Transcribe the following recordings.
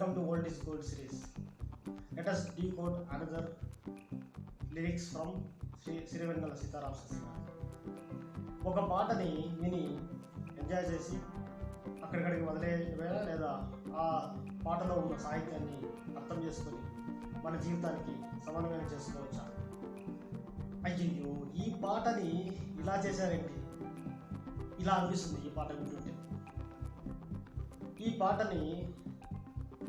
Welcome to World is Gold series. Let us decode another lyrics from Sri Sirivennela Seetharama Sastry ఒక పాటని విని enjoy చేసి అక్కడిక్కడికి వదిలేయడమేనా లేదా ఆ పాటలో ఉన్న సాహిత్యాన్ని అర్థం చేసుకొని మన జీవితానికి సమన్వయం చేసుకోవచ్చా? అయ్యో ఈ పాటని ఇలా చేశారేంటి? ఇలా అనిపిస్తుంది ఈ పాట వింటుంటే. ఈ పాటని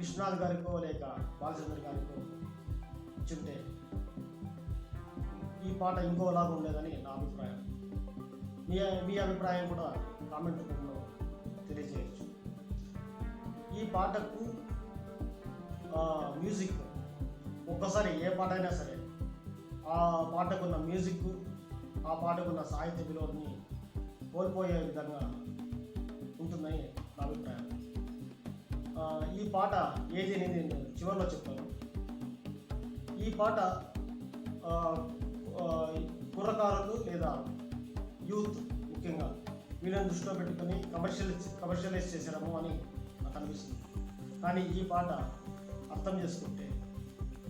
విశ్వనాథ్ గారికో లేక బాలచంద్ర గారికో ఇచ్చుంటే ఈ పాట ఇంకోలాగా ఉండేదని నా అభిప్రాయం. మీ మీ అభిప్రాయం కూడా కామెంట్ రూపంలో తెలియజేయచ్చు. ఈ పాటకు మ్యూజిక్ ఒక్కసారి ఏ పాట అయినా సరే ఆ పాటకున్న మ్యూజిక్ ఆ పాటకున్న సాహిత్య విలువని కోల్పోయే విధంగా పాట ఏది అనేది నేను చివరిలో చెప్తాను. ఈ పాట కుర్రకారులు లేదా యూత్ ముఖ్యంగా వీళ్ళని దృష్టిలో పెట్టుకొని కమర్షియల్ కమర్షియలైజ్ చేశారము అని నాకు అనిపిస్తుంది. కానీ ఈ పాట అర్థం చేసుకుంటే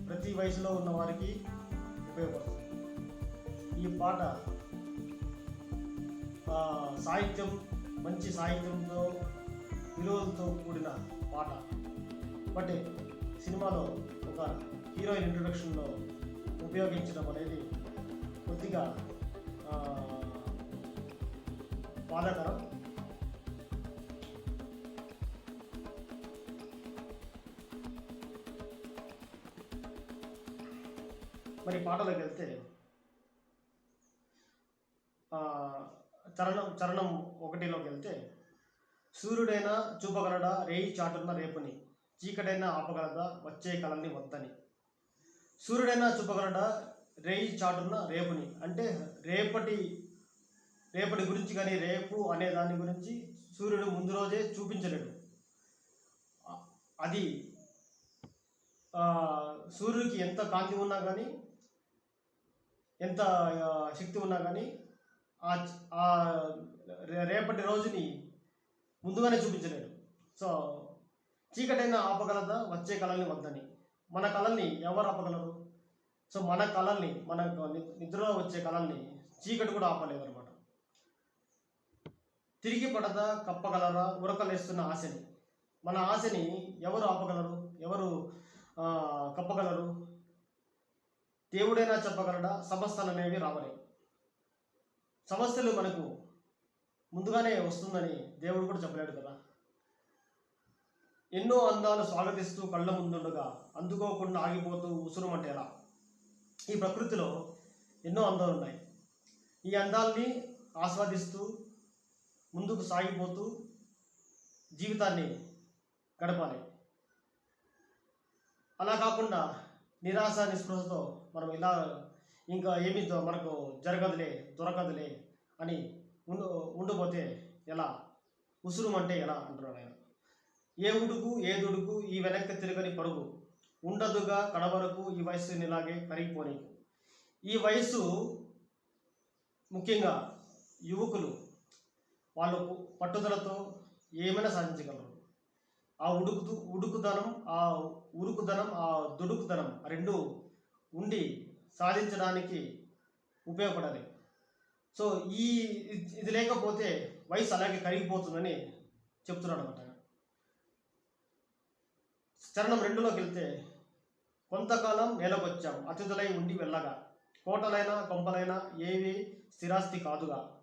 ప్రతి వయసులో ఉన్న వారికి ఉపయోగపడుతుంది. ఈ పాట సాహిత్యం మంచి సాహిత్యంతో విలువలతో కూడిన పాట. బట్ సినిమాలో ఒక హీరోయిన్ ఇంట్రొడక్షన్లో ఉపయోగించడం అనేది కొద్దిగా బాధాకరం. మరి పాటలోకి వెళ్తే చరణం చరణం ఒకటిలోకి వెళ్తే సూర్యుడైనా చూపగలడా? రేయి చాటున్న రేపుని. చీకటైనా ఆపగలదా? వచ్చే కళల్ని వద్దని సూర్యుడైనా చూపగలడా? రేయి చాటున్న రేపుని. అంటే రేపటి రేపటి గురించి కానీ రేపు అనే దాని గురించి సూర్యుడు ముందు రోజే చూపించలేడు. అది సూర్యుడికి ఎంత కాంతి ఉన్నా కానీ ఎంత శక్తి ఉన్నా కానీ ఆ ఆ రే- రేపటి రోజుని ముందుగానే చూపించలేడు. సో చీకటైనా ఆపగలదా? వచ్చే కళల్ని వద్దని. మన కళల్ని ఎవరు ఆపగలరు? సో మన కళల్ని మన నిద్రలో వచ్చే కళల్ని చీకటి కూడా ఆపలేదు అనమాట తిరిగి పడదా కప్పగలరా? ఉరకలేస్తున్న ఆశని. మన ఆశని ఎవరు ఆపగలరు? ఎవరు కప్పగలరు? దేవుడైనా చెప్పగలడా? సమస్యలు అనేవి రావని. సమస్యలు మనకు ముందుగానే వస్తుందని దేవుడు కూడా చెప్పలేడు కదా. ఎన్నో అందాలు స్వాగతిస్తూ కళ్ళ ముందుండగా అందుకోకుండా ఆగిపోతూ ఉసురుమంటే ఎలా ఈ ప్రకృతిలో ఎన్నో అందాలు ఉన్నాయి ఈ అందాల్ని ఆస్వాదిస్తూ ముందుకు సాగిపోతూ జీవితాన్ని గడపాలి. అలా కాకుండా నిరాశ నిస్పృహతో మనం ఇలా ఇంకా ఏమీ మనకు జరగదులే దొరకదులే అని ఉండు ఉండిపోతే ఎలా? ఉసురుమంటే ఎలా అంటున్నాడు ఆయన. ఏ ఉడుకు ఏ దుడుకు ఈ వెనక్కి తిరగని పరుగు ఉండదుగా కడవరకు ఈ వయస్సు ఇలాగే కరిగిపోని. ఈ వయస్సు ముఖ్యంగా యువకులు వాళ్ళు పట్టుదలతో ఏమైనా సాధించగలరు. ఆ ఉడుకు ఉడుకుదనం ఆ ఉరుకుదనం ఆ దుడుకుదనం రెండు ఉండి సాధించడానికి ఉపయోగపడాలి. సో ఈ ఇది- ఇది లేకపోతే వయసు అలాగే కరిగిపోతుందని చెప్తున్నాడు అనమాట చరణం రెండులోకి వెళ్తే కొంతకాలం నేలకొచ్చాం. అతిథులై ఉండి వెళ్ళగా కోటలైనా కొంపలైనా ఏవి స్థిరాస్తి కాదుగా.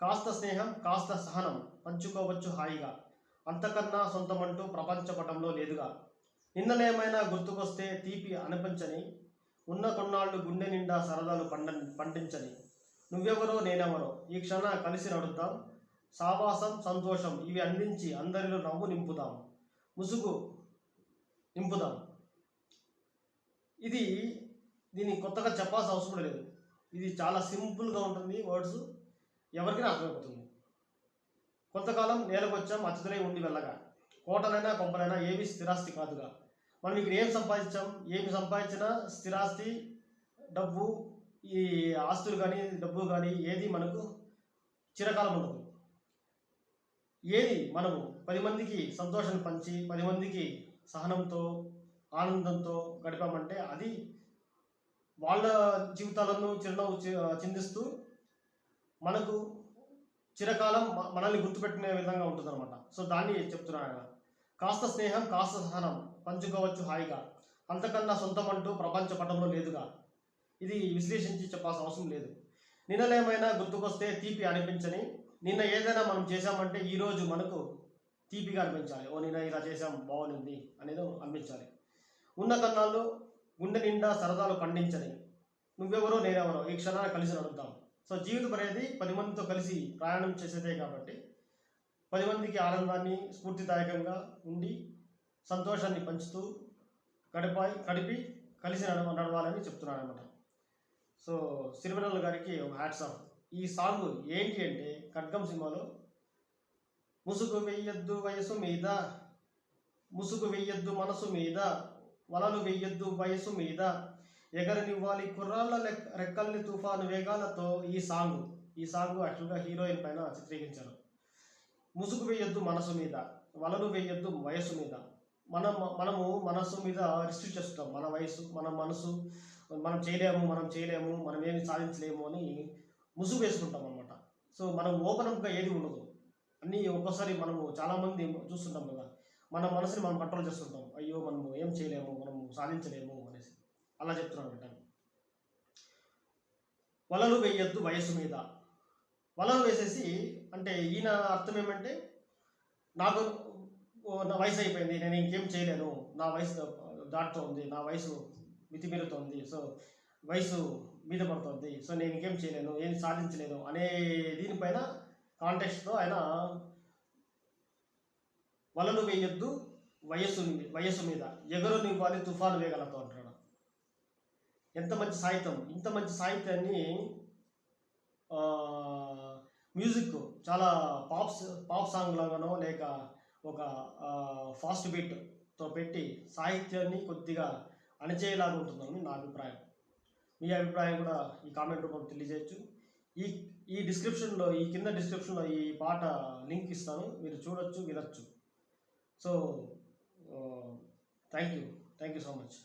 కాస్త స్నేహం కాస్త సహనం పంచుకోవచ్చు హాయిగా. అంతకన్నా సొంతమంటూ ప్రపంచపటంలో లేదుగా. నిన్నలేమైనా గుర్తుకొస్తే తీపి అనిపించని ఉన్న కొన్నాళ్ళు గుండె నిండా సరదాలు పండ పండించని. నువ్వెవరో నేనెవరో? ఈ క్షణ కలిసి నడుద్దాం. సావాసం సంతోషం ఇవి అందించి అందరిలో నవ్వు నింపుదాం. ముసుగు నింపుదాం ఇది దీన్ని కొత్తగా చెప్పాల్సిన అవసరం లేదు. ఇది చాలా సింపుల్గా ఉంటుంది వర్డ్స్. ఎవరికైనా అర్థమైపోతుంది. కొంతకాలం నేలకొచ్చాం అతిథులై ఉండి వెళ్ళగా. కోటలైనా కొంపలైనా ఏవి స్థిరాస్తి కాదుగా. మనం ఇక్కడ ఏం సంపాదించాం ఏమి సంపాదించినా స్థిరాస్తి డబ్బు ఈ ఆస్తులు కానీ డబ్బు కానీ ఏది మనకు చిరకాలం ఉండదు. ఏది మనము పది మందికి సంతోషాన్ని పంచి పది మందికి సహనంతో ఆనందంతో గడిపామంటే అది వాళ్ళ జీవితాలను చిరునవ్వు చిందిస్తూ మనకు చిరకాలం మనల్ని గుర్తుపెట్టుకునే విధంగా ఉంటుందన్నమాట. సో దాన్ని చెప్తున్నాను ఆయన. కాస్త స్నేహం కాస్త సహనం పంచుకోవచ్చు హాయిగా. అంతకన్నా సొంతం అంటూ ప్రపంచ పటంలో లేదుగా. ఇది విశ్లేషించి చెప్పాల్సిన అవసరం లేదు. నిన్నలేమైనా గుర్తుకొస్తే తీపి అనిపించని నిన్న ఏదైనా మనం చేశామంటే ఈరోజు మనకు తీపిగా అనిపించాలి. ఓ నేను ఇలా చేసాం బాగుంది అనేది అనిపించాలి. ఉన్న కన్నాళ్ళు గుండె నిండా సరదాలు పండించని నువ్వెవరో నేనెవరో ఈ క్షణాన్ని కలిసి నడుద్దాం. సో జీవితం అనేది పది మందితో కలిసి ప్రయాణం చేసేదే కాబట్టి పది మందికి ఆనందాన్ని స్ఫూర్తిదాయకంగా ఉండి సంతోషాన్ని పంచుతూ గడిపాయి గడిపి కలిసి నడవ నడవాలని చెప్తున్నాను అనమాట సో సిరిమనల్ గారికి ఒక హ్యాట్స్ ఆఫ్. ఈ సాంగ్ ఏంటి అంటే ఖడ్గం సినిమాలో ముసుగు వెయ్యొద్దు వయసు మీద. ముసుగు వెయ్యొద్దు మనసు మీద. వలలు వెయ్యొద్దు వయసు మీద. ఎగరనివ్వాలి కుర్రాళ్ళ రెక్కల్ని తుఫాను వేగాలతో ఈ సాంగ్. ఈ సాంగ్ యాక్చువల్గా హీరోయిన్ పైన చిత్రీకరించారు. ముసుగు వేయొద్దు మనసు మీద. వలలు వేయొద్దు వయసు మీద. మనం మనము మనసు మీద రిస్ట్రిక్ట్ చేస్తాం మన వయసు మన మనసు మనం చేయలేము మనం చేయలేము మనం ఏమి సాధించలేము అని ముసుగు వేసుకుంటాం అనమాట సో మనం ఓపెన్ ఏది ఉండదు. అన్నీ ఒక్కోసారి మనము చాలామంది చూస్తుంటాం కదా మన మనసుని మనం కంట్రోల్ చేస్తుంటాం. అయ్యో మనము ఏం చేయలేము మనము సాధించలేము అనేసి. అలా చెప్తున్నాను అనమాట. వలలు వేయొద్దు వయసు మీద. వలలు వేసేసి అంటే ఈయన అర్థం ఏమంటే నాకు నా వయసు అయిపోయింది నేను ఇంకేం చేయలేను నా వయసు దాటుతోంది నా వయసు మితిమీరుతోంది సో వయసు మీద పడుతుంది సో నేను ఇంకేం చేయలేను ఏం సాధించలేను అనే దీనిపైన కాంటెక్స్ట్లో ఆయన వలలు వేయొద్దు వయస్సు వయస్సు మీద. ఎగరు నివ్వాలి తుఫాను వేగలతో అంటున్నాడు ఎంత మంచి సాహిత్యం ఇంత మంచి సాహిత్యాన్ని మ్యూజిక్ చాలా పాప్స్ పాప్ సాంగ్ లాగానో లేక ఒక ఫాస్ట్ బీట్తో పెట్టి సాహిత్యాన్ని కొద్దిగా అణచేయలాగా ఉంటుందని నా అభిప్రాయం. మీ అభిప్రాయం కూడా ఈ కామెంట్ రూపంలో తెలియజేయచ్చు. ఈ ఈ డిస్క్రిప్షన్లో ఈ కింద డిస్క్రిప్షన్లో ఈ పాట లింక్ ఇస్తాను. మీరు చూడొచ్చు వినొచ్చు. So thank you thank you so much